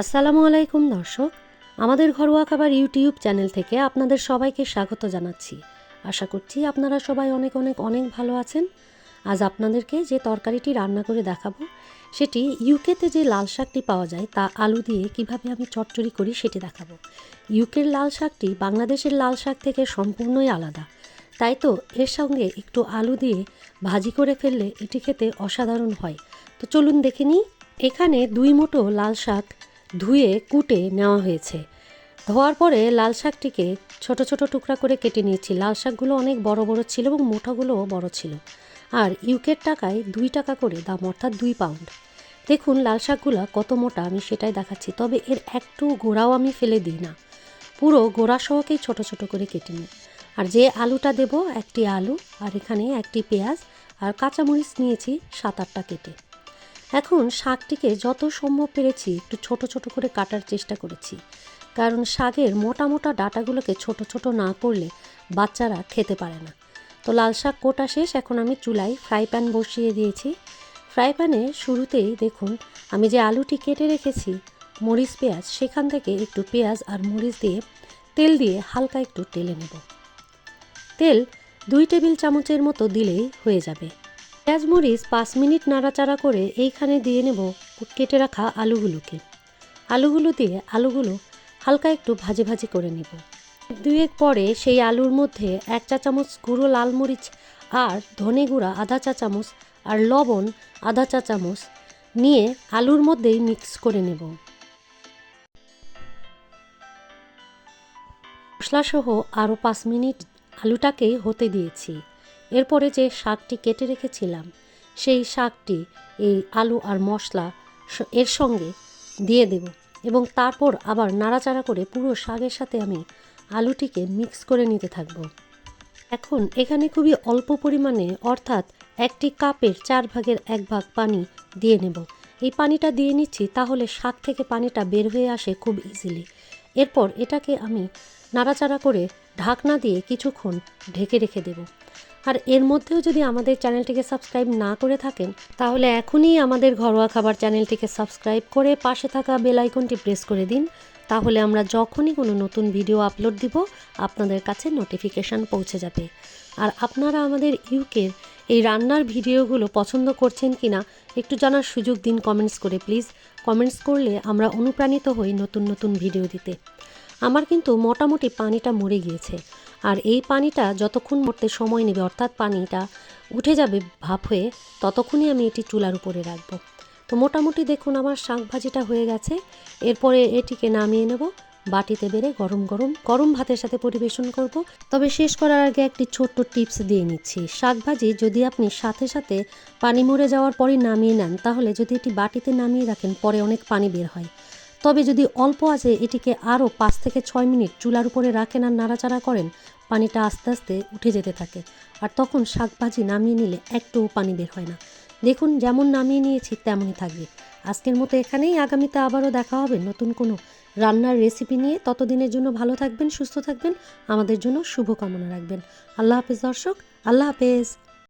আসসালামু আলাইকুম, দর্শক। আমাদের ঘরোয়া খাবার ইউটিউব চ্যানেল থেকে আপনাদের সবাইকে স্বাগত জানাচ্ছি। আশা করছি আপনারা সবাই অনেক অনেক অনেক ভালো আছেন। আজ আপনাদেরকে যে তরকারিটি রান্না করে দেখাবো, সেটি ইউকেতে যে লাল শাকটি পাওয়া যায়, তা আলু দিয়ে কীভাবে আমি চটচড়ি করি সেটি দেখাবো। ইউকের লাল শাকটি বাংলাদেশের লাল শাক থেকে সম্পূর্ণই আলাদা। তাই তো এর সঙ্গে একটু আলু দিয়ে ভাজি করে ফেললে এটি খেতে অসাধারণ হয়। তো চলুন দেখে নিই। এখানে দুই মুঠো লাল শাক ধুয়ে, কুটে নেওয়া হয়েছে। ধোয়ার পরে লাল শাকটিকে ছোট ছোট টুকরা করে কেটে নিয়েছি। লাল শাকগুলো অনেক বড় বড় ছিল এবং মোটাগুলোও বড় ছিল। আর ইউকের টাকায় দুই টাকা করে দাম, অর্থাৎ দুই পাউন্ড। দেখুন লাল শাকগুলো কত মোটা, আমি সেটাই দেখাচ্ছি। তবে এর একটু গোড়াও আমি ফেলে দিই না। পুরো গোড়া সহকেই ছোট ছোট করে কেটে নিই। আর যে আলুটা দেব, একটি আলু, আর এখানে একটি পেঁয়াজ, আর কাঁচামরিচ নিয়েছি সাত আটটা কেটে। এখন শাকটিকে যত সম্ভব পেরেছি একটু ছোট ছোট করে কাটার চেষ্টা করেছি। কারণ শাকের মোটা মোটা ডাটাগুলোকে ছোট ছোট না করলে বাচ্চারা খেতে পারে না। তো লাল শাক কোটা শেষ, এখন আমি চুলায় ফ্রাই প্যান বসিয়ে দিয়েছি। ফ্রাই প্যানে শুরুতেই দেখুন, আমি যে আলুটি কেটে রেখেছি, মরিচ, পেঁয়াজ, সেখান থেকে একটু পেঁয়াজ আর মরিচ দিয়ে তেল দিয়ে হালকা একটু টেলে নেব। তেল দুই টেবিল চামচের মতো দিলেই হয়ে যাবে। পেঁয়াজ মরিচ পাঁচ মিনিট নাড়াচাড়া করে এইখানে দিয়ে নেব কেটে রাখা আলুগুলোকে। আলুগুলো দিয়ে আলুগুলো হালকা একটু ভাজি ভাজি করে নেব। দুয়েক পরে সেই আলুর মধ্যে এক চা চামচ গুঁড়ো লাল মরিচ আর ধনে গুঁড়া আধা চা চামচ আর লবণ আধা চা চামচ নিয়ে আলুর মধ্যেই মিক্স করে নেব। মশলাসহ আরও পাঁচ মিনিট আলুটাকেই হতে দিয়েছি। এরপরে যে শাকটি কেটে রেখেছিলাম, সেই শাকটি, এই আলু আর মশলা এর সঙ্গে দিয়ে দেব এবং তারপর আবার নাড়াচাড়া করে পুরো শাকের সাথে আমি আলুটিকে মিক্স করে নিতে থাকব। এখন এখানে খুবই অল্প পরিমাণে, অর্থাৎ একটি কাপের চার ভাগের এক ভাগ পানি দিয়ে নেব। এই পানিটা দিয়ে নিচ্ছি তাহলে শাক থেকে পানিটা বের হয়ে আসে খুব ইজিলি এরপর এটাকে আমি নাড়াচাড়া করে ঢাকনা দিয়ে কিছুক্ষণ ঢেকে রেখে দেব। আর এর মধ্যেও যদি আমাদের চ্যানেলটিকে সাবস্ক্রাইব না করে থাকেন, তাহলে এখনই আমাদের ঘরোয়া খাবার চ্যানেলটিকে সাবস্ক্রাইব করে পাশে থাকা বেল আইকনটি প্রেস করে দিন। তাহলে আমরা যখনই কোনো নতুন ভিডিও আপলোড দিব, আপনাদের কাছে নোটিফিকেশান পৌঁছে যাবে। আর আপনারা আমাদের ইউকের এই রান্নার ভিডিওগুলো পছন্দ করছেন কি না একটু জানার সুযোগ দিন কমেন্টস করে প্লিজ। কমেন্টস করলে আমরা অনুপ্রাণিত হই নতুন নতুন ভিডিও দিতে। আমার কিন্তু মোটামুটি পানিটা মরে গিয়েছে। আর এই পানিটা যতক্ষণ মরতে সময় নেবে, অর্থাৎ পানিটা উঠে যাবে ভাপ হয়ে, ততক্ষণই আমি এটি চুলার উপরে রাখব। তো মোটামুটি দেখুন আমার শাক ভাজিটা হয়ে গেছে। এরপরে এটিকে নামিয়ে নেব। বাটিতে বেড়ে গরম গরম গরম ভাতের সাথে পরিবেশন করব। তবে শেষ করার আগে একটি ছোট্ট টিপস দিয়ে নিচ্ছি। শাক ভাজি যদি আপনি সাথে সাথে পানি মরে যাওয়ার পরই নামিয়ে নেন, তাহলে যদি এটি বাটিতে নামিয়ে রাখেন, পরে অনেক পানি বের হয়। তবে যদি অল্প আছে, এটিকে আরও পাঁচ থেকে ছয় মিনিট চুলার উপরে রাখেন আর নাড়াচাড়া করেন, পানিটা আস্তে আস্তে উঠে যেতে থাকে। আর তখন শাক ভাজি নামিয়ে নিলে একটুও পানি বের হয় না। দেখুন, যেমন নামিয়ে নিয়েছি, তেমনই থাকবে। আজকের মতো এখানেই, আগামীতে আবারও দেখা হবে নতুন কোনো রান্নার রেসিপি নিয়ে। ততদিনের জন্য ভালো থাকবেন, সুস্থ থাকবেন। আমাদের জন্য শুভকামনা রাখবেন। আল্লাহ হাফেজ দর্শক, আল্লাহ হাফেজ।